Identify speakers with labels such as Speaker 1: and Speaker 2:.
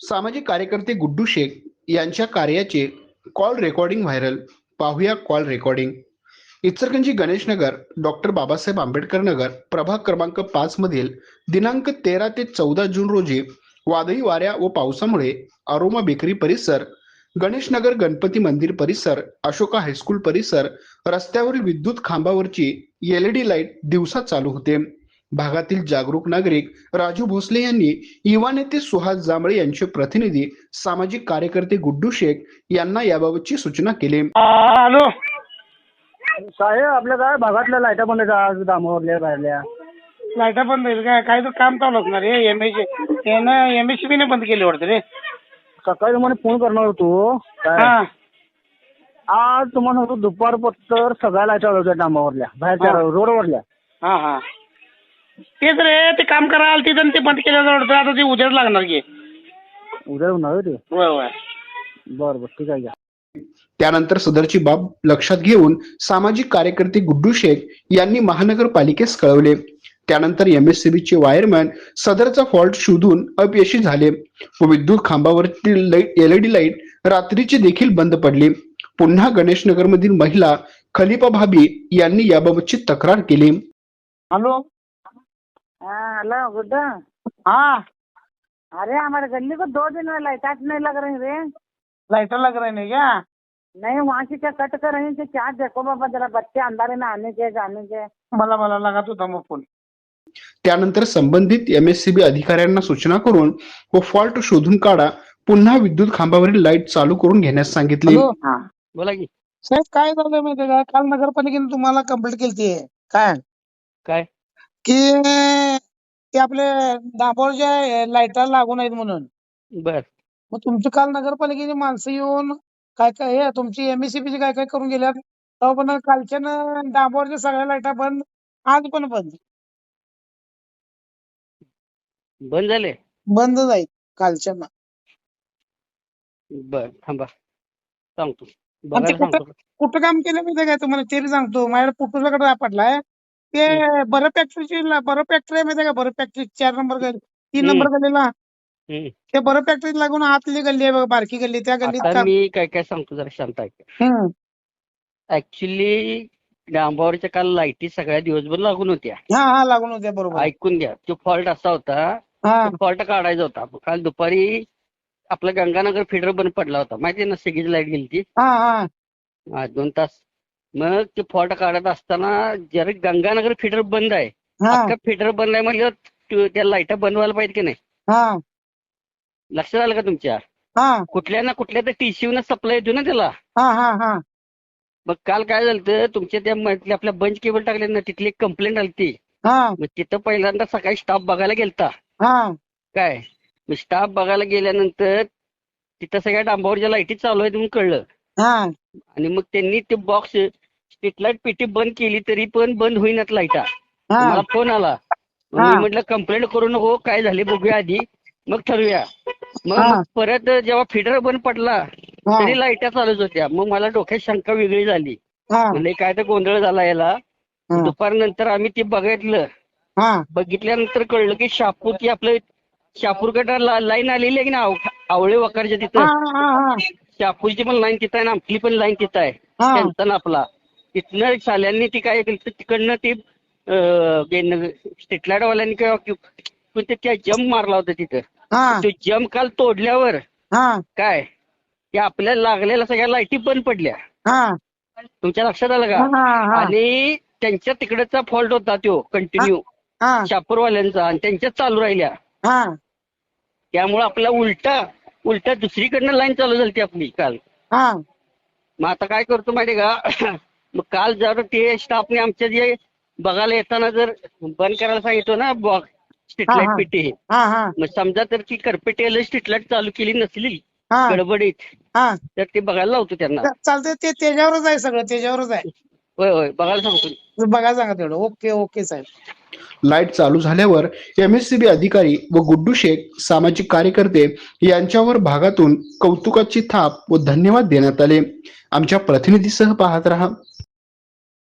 Speaker 1: सामाजिक कार्यकर्ते गुड्डू शेख यांच्या कार्याचे कॉल रेकॉर्डिंग व्हायरल पाहूया call recording Icharganji Ganeshnagar doctor Babasaheb Ambedkar Nagar प्रभाग क्रमांक पाच मधील दिनांक तेरा ते चौदा जून रोजी वादळी वाऱ्या व पावसामुळे अरोमा बेकरी परिसर गणेशनगर गणपती मंदिर परिसर अशोका हायस्कूल परिसर रस्त्यावरील विद्युत खांबावरची एलईडी लाइट दिवसा चालू होते. भागातील जागरूक नागरिक राजू भोसले यांनी युवा नेते सुहास जांभळे यांचे प्रतिनिधी सामाजिक कार्यकर्ते गुड्डू शेख यांना याबाबतची सूचना केली.
Speaker 2: हॅलो.
Speaker 3: साहेब आपल्या काय भागातल्या लाईटा बंद आज? दामावरल्या राहिल्या
Speaker 2: लाईटा बंद काय? काय तर काम चालू असणार रे एम एच यानं एम एस ने बंद केली वाटतं रे.
Speaker 3: सकाळी तुम्हाला फोन करणार होतो. काय?
Speaker 2: हा.
Speaker 3: आज तुम्हाला सांगतो दुपारपत्तर सगळ्या लाईटा होत्या डांबावरल्या बाहेरच्या. रोडवरल्या.
Speaker 2: हा हा. तेच रे ते काम करायला तिथं ते बंद केलं आता ते उद्याच लागणार की.
Speaker 3: उद्या होणार होय ते?
Speaker 2: होय होय.
Speaker 3: बरं बरं ठीक आहे घ्या.
Speaker 1: त्यानंतर सदरची बाब लक्षात घेऊन सामाजिक कार्यकर्ते गुड्डू शेख यांनी महानगरपालिकेस कळवले. त्यानंतर एमएससीबीचे वायरमॅन सदरचा फॉल्ट शोधून अपयशी झाले. व विद्युत खांबावरतील एलईडी लाइट रात्रीची देखील बंद पडली. पुन्हा गणेशनगरमधील महिला खलिफा भाबी यांनी याबाबतची तक्रार केली.
Speaker 2: हॅलो?
Speaker 4: हाँ हेलो गुड्डा.
Speaker 2: हा.
Speaker 4: अरे हमारे गली को दो दिन में लाइट नहीं लग रही रे.
Speaker 2: लाईटा लग रही नाही क्या
Speaker 4: नहीं वहाँ से क्या कट कर रही थी क्या देखो बाबा जरा बच्चे अंधारे में आने के जाने के
Speaker 2: मला मला लागत होता मग फोन.
Speaker 1: त्यानंतर संबंधित एमएससीबी अधिकाऱ्यांना सूचना करून व फॉल्ट शोधून काढा पुन्हा विद्युत खांबावरील लाइट चालू करून घेण्यास सांगितले.
Speaker 2: हॅलो.
Speaker 4: हाँ.
Speaker 2: बोला की. साहेब काय झालं माहितीये का? काल नगरपालिकेने तुम्हाला कंप्लेंट केली काय?
Speaker 5: काय?
Speaker 2: की ते आपले डांबोरच्या लाईटा लागू नाहीत म्हणून.
Speaker 5: बर.
Speaker 2: मग तुमची काल नगरपालिकेची माणसं येऊन काय काय हे तुमची एमएससीबीची काय काय करून गेल्यात? तेव्हा पण कालच्यानं डांबोरच्या सगळ्या लाईटा बंद आज पण बंद.
Speaker 5: बंद झाले?
Speaker 2: बंद जाईल कालच्यानं.
Speaker 5: बर थांबा. सांगतो. बघायला
Speaker 2: कुठं
Speaker 5: सांगतो.
Speaker 2: कुठं काम केलं माहितीये काय तुम्हाला? ते बी सांगतो. माझ्याकडे पुटुल्याकडे पडलाय ते बरं फॅक्टरीची बरं फॅक्टरी आहे माहितीये का? बरं फॅक्टरी चार नंबर गल्ली. तीन. नंबर गल्लीला.
Speaker 5: हम्म.
Speaker 2: ते बरं फॅक्टरी लागून आतली गल्ली आहे बघा बारकी गल्ली. त्या गल्लीत
Speaker 5: आता
Speaker 2: काम-
Speaker 5: मी काय काय सांगतो जरा शांत ऐका.
Speaker 2: हम्म.
Speaker 5: ऍक्च्युली डांबावरच्या काल लाईटी सगळ्या दिवसभर लागून होत्या.
Speaker 2: हा हा लागून होत्या बरोबर.
Speaker 5: ऐकून घ्या. तो फॉल्ट असा होता
Speaker 2: हा.
Speaker 5: फॉल्ट काढायचा होता. काल दुपारी आपला गंगानगर फिडर बंद पडला होता. माहितीये ना सगळीच लाइट गेली ती
Speaker 2: हा हा.
Speaker 5: हा, दोन तास मग ते फॉल्ट काढत असताना जरा गंगानगर फिडर बंद आहे अख्खा फिडर बंद आहे म्हणजे त्या लाईटा बंद व्हायला पाहिजे की नाही?
Speaker 2: हा.
Speaker 5: लक्षात आलं का तुमच्या? कुठल्या ना कुठल्या तर टीसीयू न सप्लाय येतो ना त्याला.
Speaker 2: हा हा हा.
Speaker 5: मग काल काय झालं तुमच्या त्या आपल्या बंच केबल टाकले ना तिथली एक कंप्लेंट आली ती. मग तिथं पहिल्यांदा सकाळी स्टाफ बघायला गेलता. काय? मग स्टाफ बघायला गेल्यानंतर तिथं सगळ्या डांबावरच्या लाईटी चालू आहेत म्हणून कळलं. आणि मग त्यांनी ते बॉक्स स्ट्रीट लाइट पेटी बंद केली तरी पण बंद होईनात लाईटा.
Speaker 2: हा.
Speaker 5: मला फोन आला. मी म्हटलं कंप्लेंट करू नको काय झाले बघूया आधी. मग ठरवूया. मग परत जेव्हा फिडर बंद पडला तरी लाईटा चालूच होत्या. मग मला डोक्यात शंका वेगळी झाली. म्हणजे काय तर गोंधळ झाला याला. दुपारनंतर आम्ही ते बघितलं. बघितल्यानंतर कळलं की शापूर ती आपलं शापूरकडे लाईन आलेली आहे की ना आव- आवळे वकारच्या तिथं?
Speaker 2: हा
Speaker 5: शापूरची पण लाईन तिथं आहे ना आपली पण लाईन तिथं आहे. त्यांचा ना आपला. तिथनं शाल्यांनी ती काय केलं तिकडनं ती स्ट्रीट लाइट वाल्यांनी किंवा त्या जम्प मारला होता तिथं. तो जम्प काल तोडल्यावर
Speaker 2: हा.
Speaker 5: काय ते आपल्याला लागलेल्या सगळ्या लाईटी बंद पडल्या. तुमच्या लक्षात आलं का? आणि त्यांच्या तिकडचा फॉल्ट होता तो कंटिन्यू
Speaker 2: हा.
Speaker 5: शापूरवाल्यांचा आणि त्यांच्याच चालू राहिल्या.
Speaker 2: हा.
Speaker 5: त्यामुळे आपला उलटा उलटा दुसरीकडनं लाईन चालू झाली आपली काल.
Speaker 2: हा.
Speaker 5: मग आता काय करतो माहितीये का? मग काल जर ते स्टाफने आमच्या जे बघायला येताना जर बंद करायला सांगितलं ना बॉक्स स्ट्रीट
Speaker 2: लाइट.
Speaker 5: पेटी
Speaker 2: हा. हा
Speaker 5: मग समजा तर ती करपेटीला स्ट्रीट लाइट चालू केली नसली गडबडीत
Speaker 2: हा.
Speaker 5: तर ते बघायला लावतो त्यांना.
Speaker 2: चालतंय ते त्याच्यावरच आहे सगळं त्याच्यावरच आहे.
Speaker 5: होय होय बघायला सांगतो.
Speaker 2: बघा सांगा तेवढं. ओके ओके साहेब.
Speaker 1: लाइट चालू झाल्यावर एमएससीबी अधिकारी व गुड्डू शेख सामाजिक कार्यकर्ते यांच्यावर भागातून कौतुकाची थाप व धन्यवाद देण्यात आले. आमच्या प्रतिनिधीसह पाहत रहा.